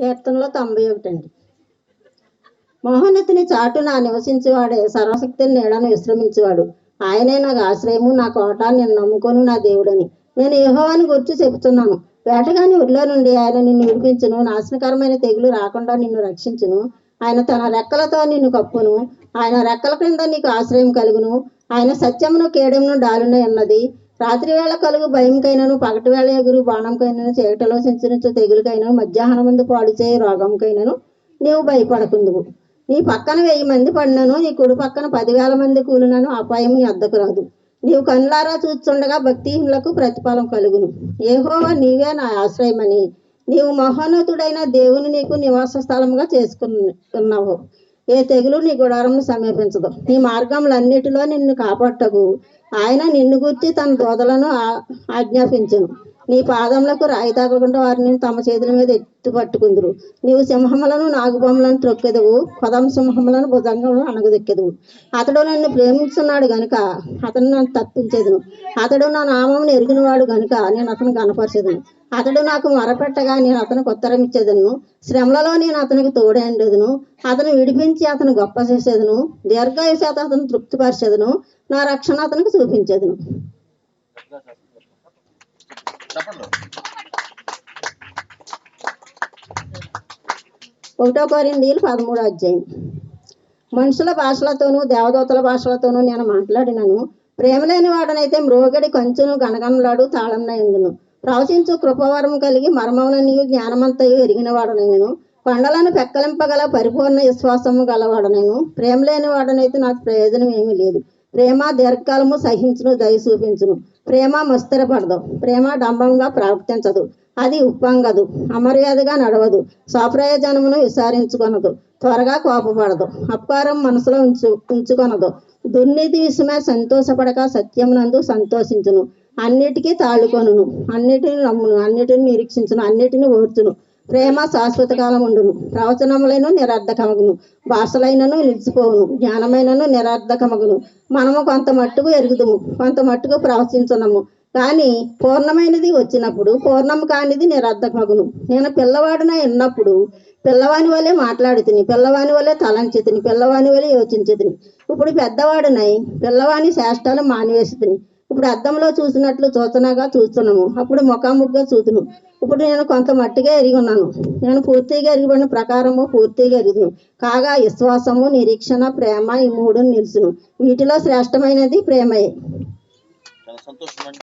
కీర్తనలో తొంభై ఒకటి అండి మహోన్నతిని నా నివసించేవాడే సర్వశక్తిని నీడను విశ్రమించేవాడు. ఆయనే నాకు ఆశ్రయము నా కోట నేను నమ్ముకొని నా దేవుడని. నేను యహోవాని గురించి చెబుతున్నాను. వేటగాని ఊరిలో నుండి ఆయన నిన్ను విడిపించును. నాశనకరమైన తెగులు రాకుండా నిన్ను రక్షించును. ఆయన తన రెక్కలతో నిన్ను కప్పును. ఆయన రెక్కల క్రింద నీకు ఆశ్రయం కలుగును. ఆయన సత్యమును కేడమును డాలునే ఉన్నది రాత్రి వేళ కలుగు భయంకైనను పగటి వేళ ఎగురు బాణంకైనను చీకటిలో సంచరించు తెగులుకైనను మధ్యాహ్నం ముందు పాడు చేయి రోగంకైనను నీవు భయపడకుందువు. నీ పక్కన వెయ్యి మంది పడినను నీ కుడి పక్కన పదివేల మంది కూలినను అపాయం నీ అద్దకు రాదు. నీవు కన్నులారా చూస్తుండగా భక్తిహీనులకు ప్రతిఫలం కలుగును. ఏహోవా నీవే నా ఆశ్రయమని. నీవు మహోన్నతుడైన దేవుని నీకు నివాస స్థలముగా చేసుకున్నావు ఏ తెగులు నీ గుడారమును సమీపించదు. నీ మార్గములన్నిటిలో నిన్ను కాపాడటకు ఆయన నిన్ను గుర్చి తన దోదలను ఆజ్ఞాపించను. నీ పాదములకు రాయి తగలకుండా వారిని తమ చేతుల మీద ఎత్తి పట్టుకుందురు. నీవు సింహములను నాగుబొమ్మలను త్రొక్కెదవు. పదం సింహములను భుజంగములను అణగదెక్కెదవు. అతడు నన్ను ప్రేమించున్నాడు గనుక అతను నన్ను తప్పించేదను. అతడు నా నామమును ఎరిగినవాడు గనుక నేను అతను కనపరిచేదను అతడు నాకు మొరపెట్టగా నేను అతనికి ఉత్తరం ఇచ్చేదను. శ్రమలలో నేను అతనికి తోడేండేదును అతను విడిపించి అతను గొప్ప చేసేదను. దీర్ఘాయుషాత అతను తృప్తిపరిచేదను. నా రక్షణ అతనికి చూపించేదను. ఒకటో కొరిందీలు పదమూడో అధ్యాయం. మనుషుల భాషలతోనూ దేవదూతల భాషలతోనూ నేను మాట్లాడినను. ప్రేమ లేని వాడనైతే మ్రోగడి కంచును గణగణలాడు తాళన్న ఎందును ప్రవచించు కృపవరం కలిగి మర్మములనియు జ్ఞానమంతయు ఎరిగిన నేను కొండలను పెక్కలింపగల పరిపూర్ణ విశ్వాసము గలవాడనైను. ప్రేమ లేని వాడనైతే నాకు ప్రయోజనం ఏమీ లేదు. ప్రేమ దీర్ఘకాలము సహించును దయ చూపించును. ప్రేమ మస్థిరపడదు. ప్రేమ డంబంగా ప్రవర్తించదు. అది ఉప్పొంగదు. అమర్యాదగా నడవదు. స్వప్రయోజనమును విసారించుకొనదు. త్వరగా కోపపడదు. అపకారం మనసులో ఉంచు ఉంచుకొనదు. దుర్నీతి విషయమై సంతోషపడక సత్యమునందు సంతోషించును. అన్నిటికీ తాళుకొనును. అన్నిటిని నమ్మును అన్నిటిని నిరీక్షించును. అన్నిటిని ఓర్చును. ప్రేమ శాశ్వత కాలం ఉండును. ప్రవచనములైన నిరర్ధకమగును భాషలైనను నిలిచిపోవును. జ్ఞానమైనను నిరర్ధకమగును మనము కొంత మట్టుకు ఎరుగుదుము. కొంత మట్టుకు ప్రవచించున్నాము కానీ పూర్ణమైనది వచ్చినప్పుడు పూర్ణం కానిది నిరర్ధకమగును నేను పిల్లవాడిన ఉన్నప్పుడు పిల్లవాని వల్లే మాట్లాడి పిల్లవాని వల్లే తలంచితిని. పిల్లవాని వలె యోచించితిని. ఇప్పుడు పెద్దవాడినై పిల్లవాని శాస్త్రాలు మానివేసి తిని ఇప్పుడు అద్దంలో చూసినట్లు చూచనగా చూస్తున్నాము అప్పుడు ముఖాముఖిగా చూతును. ఇప్పుడు నేను కొంత మట్టిగా ఎరిగి ఉన్నాను. నేను పూర్తిగా ఎరిగిబడిన ప్రకారము పూర్తిగా ఎరుగును కాగా విశ్వాసము నిరీక్షణ ప్రేమ ఈ మూడు నిలుచును. వీటిలో శ్రేష్టమైనది ప్రేమయే.